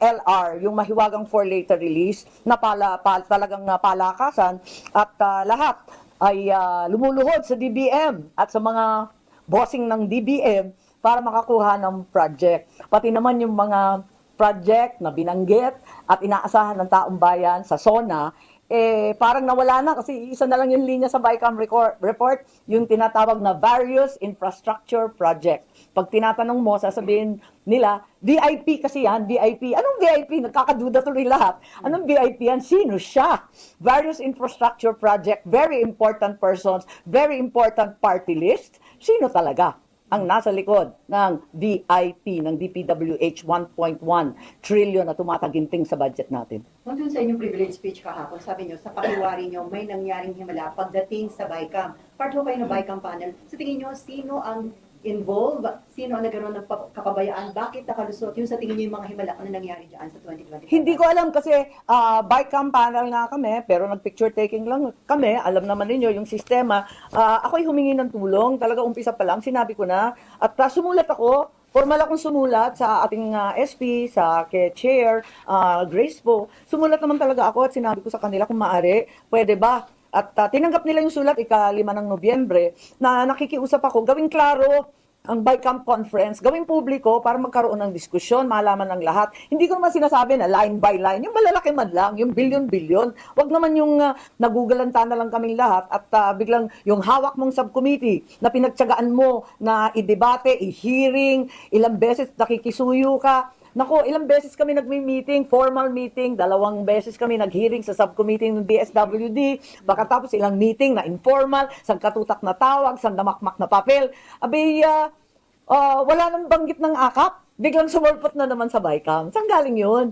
SLR, yung mahiwagang for later release, na pala, pal- talagang ah, palakasan at ah, lahat ay ah, lumuluhod sa DBM at sa mga bossing ng DBM para makakuha ng project. Pati naman yung mga project na binanggit at inaasahan ng taong bayan sa SONA, eh parang nawala na kasi isa na lang yung linya sa BICAM report, yung tinatawag na various infrastructure project. Pag tinatanong mo, sasabihin nila, VIP kasi yan, VIP. Anong VIP? Nagkakaduda tuloy lahat. Anong VIP yan? Sino siya? Various infrastructure project, very important persons, very important party list. Sino talaga? Ang nasa likod ng VIP, ng DPWH 1.1 trillion na tumataginting sa budget natin. Kung dun sa inyong privilege speech kahapon, sabi nyo, sa pakiwari nyo, may nangyaring himala pagdating sa BICAM. Part ho kayo ng BICAM panel. Sa tingin nyo, sino ang involved? Sino ang nagkaroon ng pa- kapabayaan? Bakit nakalusot? Yung sa tingin nyo yung mga himala na nangyari dyan sa 2025? Hindi ko alam kasi uh, BICAM panel nga kami, pero nag-picture taking lang kami. Alam naman ninyo yung sistema. Ah, ako'y humingi ng tulong. Talaga umpisa pa lang, sinabi ko na. At ah, sumulat ako, formal akong sumulat sa ating ah, SP, sa kay Chair, ah, Grace po. Sumulat naman talaga ako at sinabi ko sa kanila kung maaari, pwede ba? At ah, tinanggap nila yung sulat ika-lima ng Nobyembre na nakikiusap ako, gawing klaro ang BICAM conference, gawing publiko para magkaroon ng diskusyon, malaman ng lahat. Hindi ko naman sinasabi na line by line, yung malalaki man lang, yung billion-billion. Wag naman yung uh, nagugalanta na lang kaming lahat at ah, biglang yung hawak mong subcommittee na pinagtsagaan mo na i-debate, i-hearing, ilang beses nakikisuyo ka. Nako, ilang beses kami nagmi-meeting, formal meeting, dalawang beses kami nag-hearing sa subcommittee ng DSWD, baka tapos ilang meeting na informal, sang katutak na tawag, sang damakmak na papel. Abay, ah, ah, wala nang banggit ng akap, biglang sumulpot na naman sa BICAM. Saan galing yun?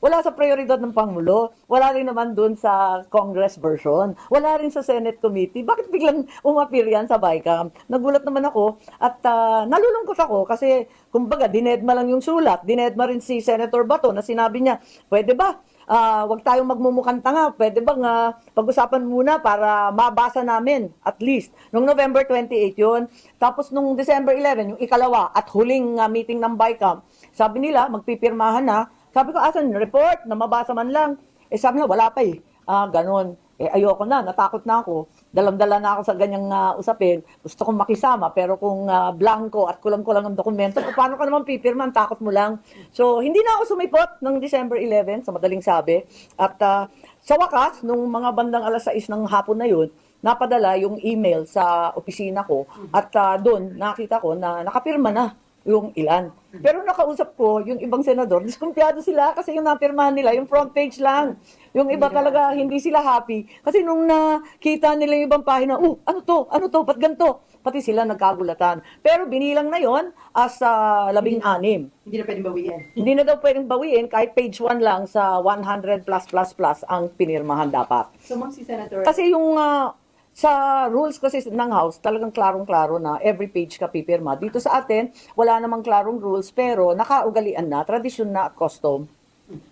Wala sa prioridad ng Pangulo. Wala rin naman dun sa Congress version. Wala rin sa Senate Committee. Bakit biglang umapir yan sa BICAM? Nagulat naman ako at ah, nalulungkot ako kasi kumbaga dinedma lang yung sulat. Dinedma rin si Senator Bato na sinabi niya, pwede ba? Ah, wag tayong magmumukhang tanga. Pwede bang ah, pag-usapan muna para mabasa namin at least. Nung November 28 yun. Tapos nung December 11, yung ikalawa at huling ah, meeting ng BICAM, sabi nila magpipirmahan na. Sabi ko, asan report na mabasa man lang? Eh sabi nila, wala pa eh. Ah, ganun. Eh ayoko na, natakot na ako. Dalam-dala na ako sa ganyang ah, usapin. Gusto kong makisama, pero kung ah, blanco at kulang-kulang ang dokumento, paano ka naman pipirman? Takot mo lang. So, hindi na ako sumipot ng December 11, sa madaling sabi. At ah, sa wakas, nung mga bandang alas 6 ng hapon na yun, napadala yung email sa opisina ko at ah, doon nakita ko na nakapirma na yung ilan. Pero nakausap ko, yung ibang senador, diskumpiyado sila kasi yung napirmahan nila, yung front page lang. Yung iba talaga, hindi sila happy. Kasi nung nakita nila yung ibang pahina, oh, ano to, ano to, ba't ganito? Pati sila nagkagulatan. Pero binilang na yon as ah, labing-anim. Hindi na pwedeng bawiin. Hindi na daw pwedeng bawiin kahit page 1 lang sa 100 plus plus plus ang pinirmahan dapat. So, ma'am, si Senator... Kasi yung ah, sa rules kasi ng House, talagang klarong-klaro na every page ka pipirma. Dito sa atin, wala namang klarong rules pero nakaugalian na, tradisyon na at custom.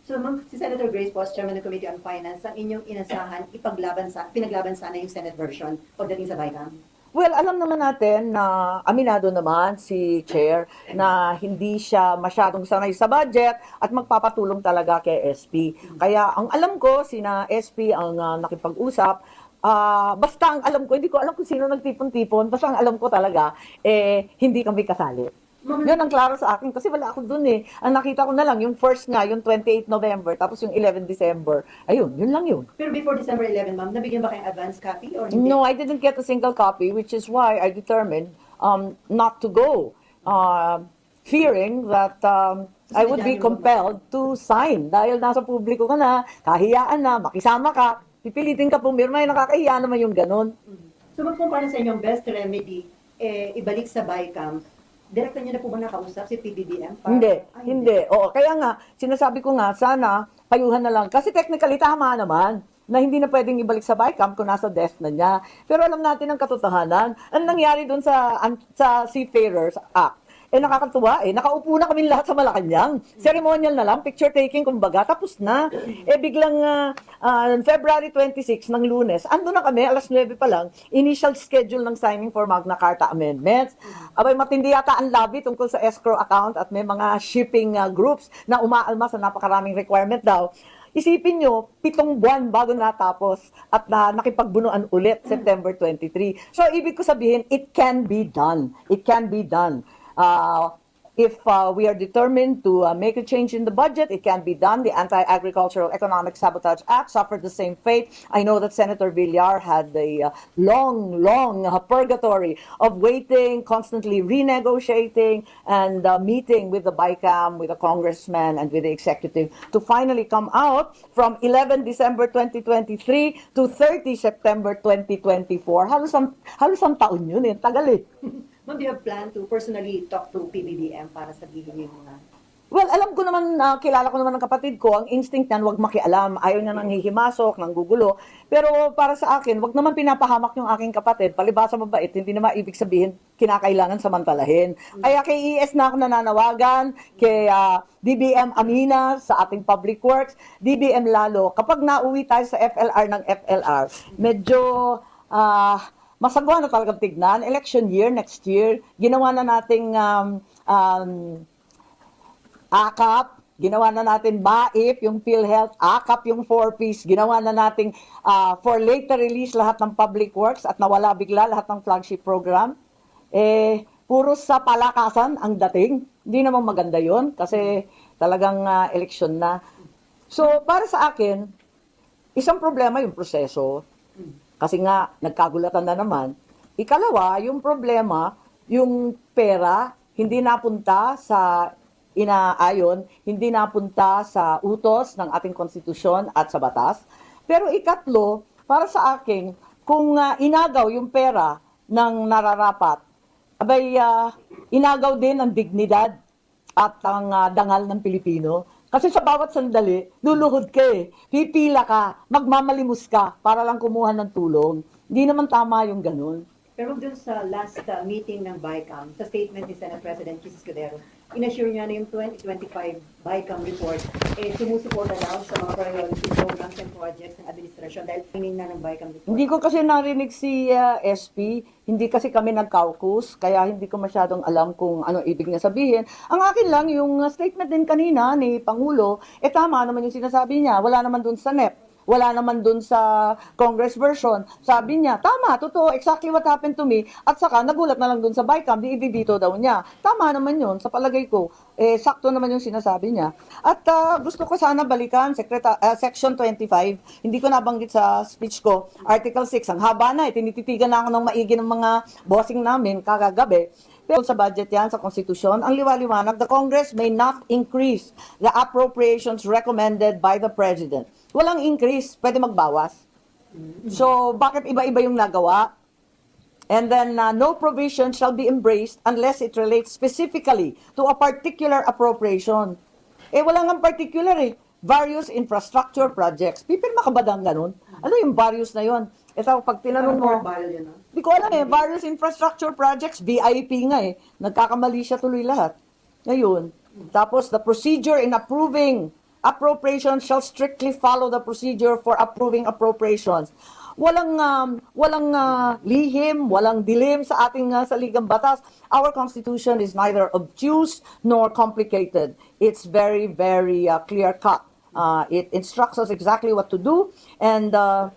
So, ma'am, si Senator Grace Post, Chairman ng Committee on Finance, ang inyong inasahan, ipaglaban sa, pinaglaban sana yung Senate version pagdating sa BICAM? Well, alam naman natin na aminado naman si Chair na hindi siya masyadong sanay sa budget at magpapatulong talaga kay SP. Kaya ang alam ko, sina SP ang ah, nakipag-usap, Ah, basta ang alam ko, hindi ko alam kung sino nagtipon-tipon, basta ang alam ko talaga, eh, hindi kami kasali. Ma'am, Yun ang klaro sa akin kasi wala ako dun eh. Ang nakita ko na lang, yung first nga, yung 28 November, tapos yung 11 December. Ayun, yun lang yun. Pero before December 11, ma'am, nabigyan ba kayong advance copy or hindi? No, I didn't get a single copy, which is why I determined um, not to go, uh, fearing that um, I would be compelled to sign dahil nasa publiko ka na, kahiyaan na, makisama ka, pipilitin ka pumirma, eh, nakakahiya naman yung ganun. So, ma'am, kung paano sa inyong best remedy, eh, ibalik sa BICAM, direkta niyo na po ba nakausap si PBBM? Para- Hindi, Ah, hindi. Oo, kaya nga, sinasabi ko nga, sana, payuhan na lang. Kasi technically, tama naman na hindi na pwedeng ibalik sa BICAM kung nasa desk na niya. Pero alam natin ang katotohanan. Ang nangyari doon sa, sa Seafarers Act, Eh nakakatuwa eh. Nakaupo na kami lahat sa Malacanang. Ceremonial na lang, picture taking kumbaga, tapos na. Eh biglang ah, ah, February 26 ng lunes, ando na kami, alas 9 pa lang, initial schedule ng signing for Magna Carta Amendments. Abay matindi yata ang lobby tungkol sa escrow account at may mga shipping ah, groups na umaalma sa napakaraming requirement daw. Isipin nyo, pitong buwan bago natapos at na nakipagbunuan ulit September 23. So, ibig ko sabihin, it can be done. It can be done. Uh, if uh, we are determined to uh, make a change in the budget, it can be done. The Anti-Agricultural Economic Sabotage Act suffered the same fate. I know that Senator Villar had a uh, long, long uh, purgatory of waiting, constantly renegotiating, and uh, meeting with the BICAM, with the congressman, and with the executive to finally come out from 11 December 2023 to 30 September 2024. Halos ang, halos ang taon yun eh. Tagal eh. Ma'am, do you have plan to personally talk to PBBM para sabihin yung mga Well, alam ko naman, na kilala ko naman ng kapatid ko, ang instinct niyan, wag makialam. Ayaw niya nang hihimasok, nang gugulo. Pero para sa akin, wag naman pinapahamak yung aking kapatid. Palibasa mabait, hindi naman ibig sabihin, kinakailangan samantalahin. Kaya kay ES na ako nananawagan, kay ah, DBM Amina sa ating public works, DBM lalo, kapag nauwi tayo sa FLR ng FLR, medyo ah, masagwa na talagang tignan. Election year, next year, ginawa na nating um, um, AKAP, ginawa na natin BAIP, yung PhilHealth, AKAP yung 4-piece, ginawa na nating ah, for later release lahat ng public works at nawala bigla lahat ng flagship program. Eh, puro sa palakasan ang dating. Hindi naman maganda yon kasi talagang ah, eleksyon na. So, para sa akin, isang problema yung proseso. Kasi nga, nagkagulatan na naman. Ikalawa, yung problema, yung pera, hindi napunta sa inaayon, hindi napunta sa utos ng ating konstitusyon at sa batas. Pero ikatlo, para sa akin, kung ah, inagaw yung pera ng nararapat, abay, ah, inagaw din ang dignidad at ang ah, dangal ng Pilipino. Kasi sa bawat sandali, luluhod ka eh. Pipila ka, magmamalimos ka para lang kumuha ng tulong. Hindi naman tama yung ganun. Pero dun sa last uh, meeting ng BICAM, sa statement ni Senate President Jesus Cudero, inassure niya na yung 2025 BICAM report, eh, sumusuporta daw sa mga priority programs and projects ng administrasyon dahil tingin na ng BICAM report. Hindi ko kasi narinig si ah, SP, hindi kasi kami nag-caucus, kaya hindi ko masyadong alam kung ano ibig niya sabihin. Ang akin lang, yung statement din kanina ni Pangulo, eh tama naman yung sinasabi niya, wala naman dun sa NEP. Wala naman dun sa Congress version. Sabi niya, tama, totoo, exactly what happened to me. At saka, nagulat na lang dun sa BICAM, di ibibito daw niya. Tama naman yun, sa palagay ko. Eh, sakto naman yung sinasabi niya. At ah, gusto ko sana balikan, Secreta- ah, Section 25, hindi ko nabanggit sa speech ko, Article 6, ang haba na, eh, tinititigan na ako ng maigi ng mga bossing namin kakagabi. Pero sa budget yan, sa konstitusyon, ang liwaliwanag, the Congress may not increase the appropriations recommended by the President. Walang increase, pwede magbawas. So, bakit iba-iba yung nagawa? And then, uh, no provision shall be embraced unless it relates specifically to a particular appropriation. Eh, wala nga particular eh. Various infrastructure projects. Pipirma ka ba ganun? Ano yung various na yon? Ito, pag tinanong mo, no? Hindi ko alam eh, various infrastructure projects, VIP nga eh. Nagkakamali siya tuloy lahat. Ngayon, tapos the procedure in approving appropriations shall strictly follow the procedure for approving appropriations. Walang um, walang ah, lihim, walang dilim sa ating uh, saligang batas. Our constitution is neither obtuse nor complicated. It's very very uh, clear cut. Uh, it instructs us exactly what to do and uh,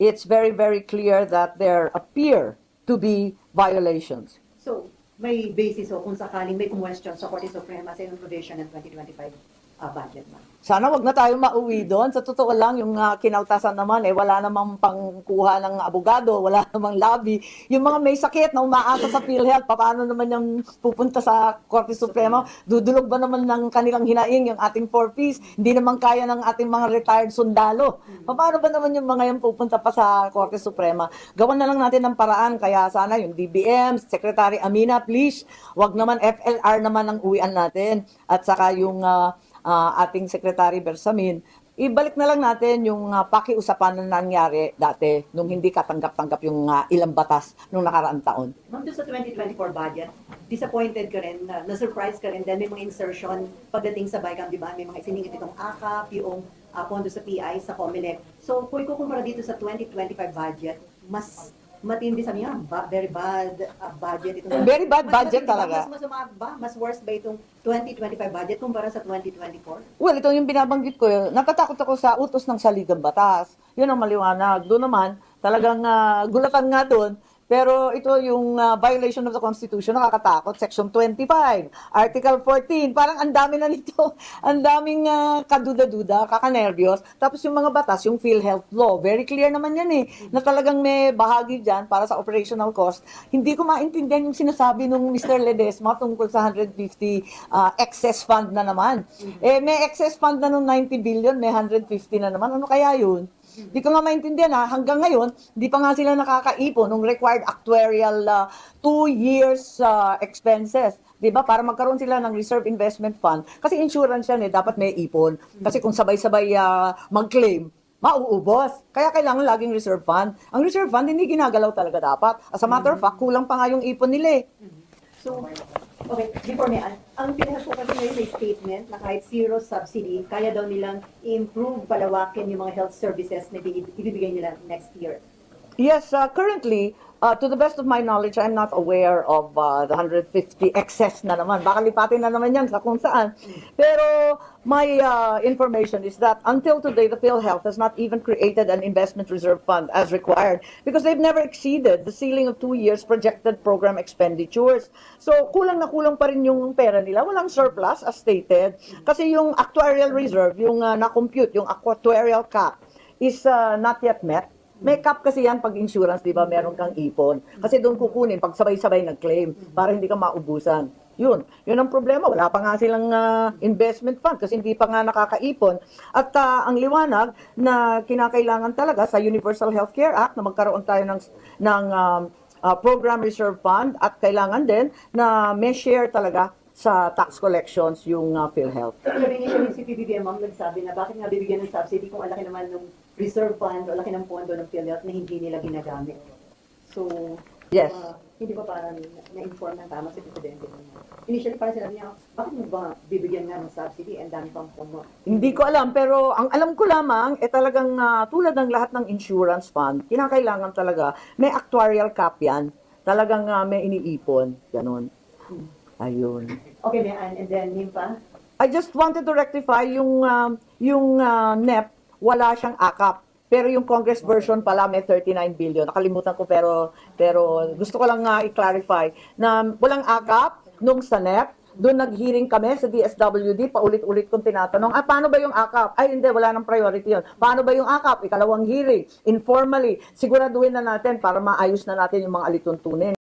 it's very, very clear that there appear to be violations. So, may basis o kung sakaling may question sa Korte Suprema sa yung provision ng 2025 uh, budget, ma'am. Sana wag na tayo mauwi doon. Sa totoo lang, yung uh, kinautasan naman, eh, wala namang pangkuha ng abogado, wala namang lobby. Yung mga may sakit na umaasa sa PhilHealth, paano naman yung pupunta sa Korte Suprema? Dudulog ba naman ng kanilang hinaing yung ating four piece? Hindi naman kaya ng ating mga retired sundalo. Paano ba naman yung mga yung pupunta pa sa Korte Suprema? Gawan na lang natin ng paraan. Kaya sana yung DBM, Secretary Amina, please, wag naman FLR naman ang uwian natin. At saka yung ah, ah, ating Secretary Bersamin, ibalik na lang natin yung uh, pakiusapan na nangyari dati nung hindi katanggap-tanggap yung uh, ilang batas nung nakaraang taon. Ma'am, sa 2024 budget, disappointed ka rin, na, na-surprise ka rin, dahil may mga insertion pagdating sa BICAM, di ba? May mga isiningit itong AKAP, yung uh, pondo sa PI, sa COMELEC. So, kung ikukumpara dito sa 2025 budget, mas matindi sa niya, ba, very bad uh, budget itong Very bad Mas budget talaga. Mas masama ba? Mas worse ba itong 2025 budget kumpara sa 2024? Well, ito yung binabanggit ko. eh. Natatakot ako sa utos ng saligang batas. Yun ang maliwanag. Doon naman, talagang ah, gulatan nga doon. Pero ito yung ah, violation of the Constitution, nakakatakot. Section 25, Article 14. Parang ang dami na nito. Ang daming ah, kaduda-duda, kakanervyos. Tapos yung mga batas, yung PhilHealth Law. Very clear naman yan eh. Na talagang may bahagi dyan para sa operational cost. Hindi ko maintindihan yung sinasabi nung Mr. Ledesma tungkol sa 150 ah, excess fund na naman. Eh, may excess fund na nung 90 billion, may 150 na naman. Ano kaya yun? Di ko nga maintindihan ha, hanggang ngayon, di pa nga sila nakakaipon ng required actuarial uh, two years uh, expenses. Di ba? Para magkaroon sila ng reserve investment fund. Kasi insurance yan eh, dapat may ipon. Kasi kung sabay-sabay uh, mag-claim, mauubos. Kaya kailangan laging reserve fund. Ang reserve fund, hindi ginagalaw talaga dapat. As a matter of fact, kulang pa nga yung ipon nila eh. So, okay, before me, ang, ang pinahas ko ngayon may statement na kahit zero subsidy, kaya daw nilang i-improve, palawakin yung mga health services na ibig- ibibigay nila next year. Yes, uh, currently, uh, to the best of my knowledge, I'm not aware of uh, the 150 excess na naman. Baka lipatin na naman yan sa kung saan. Pero my uh, information is that until today, the PhilHealth has not even created an investment reserve fund as required because they've never exceeded the ceiling of two years projected program expenditures. So, kulang na kulang pa rin yung pera nila. Walang surplus, as stated. Kasi yung actuarial reserve, yung uh, na-compute, yung actuarial cap, is uh, not yet met. May cap kasi yan pag insurance, di ba? Meron kang ipon. Kasi doon kukunin pag sabay-sabay nag-claim para hindi ka maubusan. Yun. Yun ang problema. Wala pa nga silang ah, investment fund kasi hindi pa nga nakakaipon. At ah, ang liwanag na kinakailangan talaga sa Universal Healthcare Act na magkaroon tayo ng, ng um, ah, program reserve fund at kailangan din na may share talaga sa tax collections yung ah, PhilHealth. Sabi niya yung si PBBM, ma'am, nagsabi na bakit nga bibigyan ng subsidy kung ang laki naman ng reserve fund o laki ng pondo ng PhilHealth na hindi nila ginagamit. So, Yes. uh, hindi ba parang na-inform ng tama si Presidente? Initially, parang sinabi niya, bakit mo ba bibigyan nga ng subsidy and dami pang pondo? Hindi ko alam, pero ang alam ko lamang, eh talagang ah, tulad ng lahat ng insurance fund, kinakailangan talaga, may actuarial cap yan. Talagang ah, may iniipon. Ganon. Ayun. Okay, Mayan, and then Nimpa? I just wanted to rectify yung, ah, yung ah, NEP, wala siyang akap. Pero yung Congress version pala may 39 billion. Nakalimutan ko pero pero gusto ko lang nga i-clarify na walang akap nung sa NEP. Doon nag-hearing kami sa DSWD, paulit-ulit kong tinatanong, ah, paano ba yung akap? Ay, hindi, wala nang priority yun. Paano ba yung akap? Ikalawang hearing, informally, siguraduhin na natin para maayos na natin yung mga alituntunin.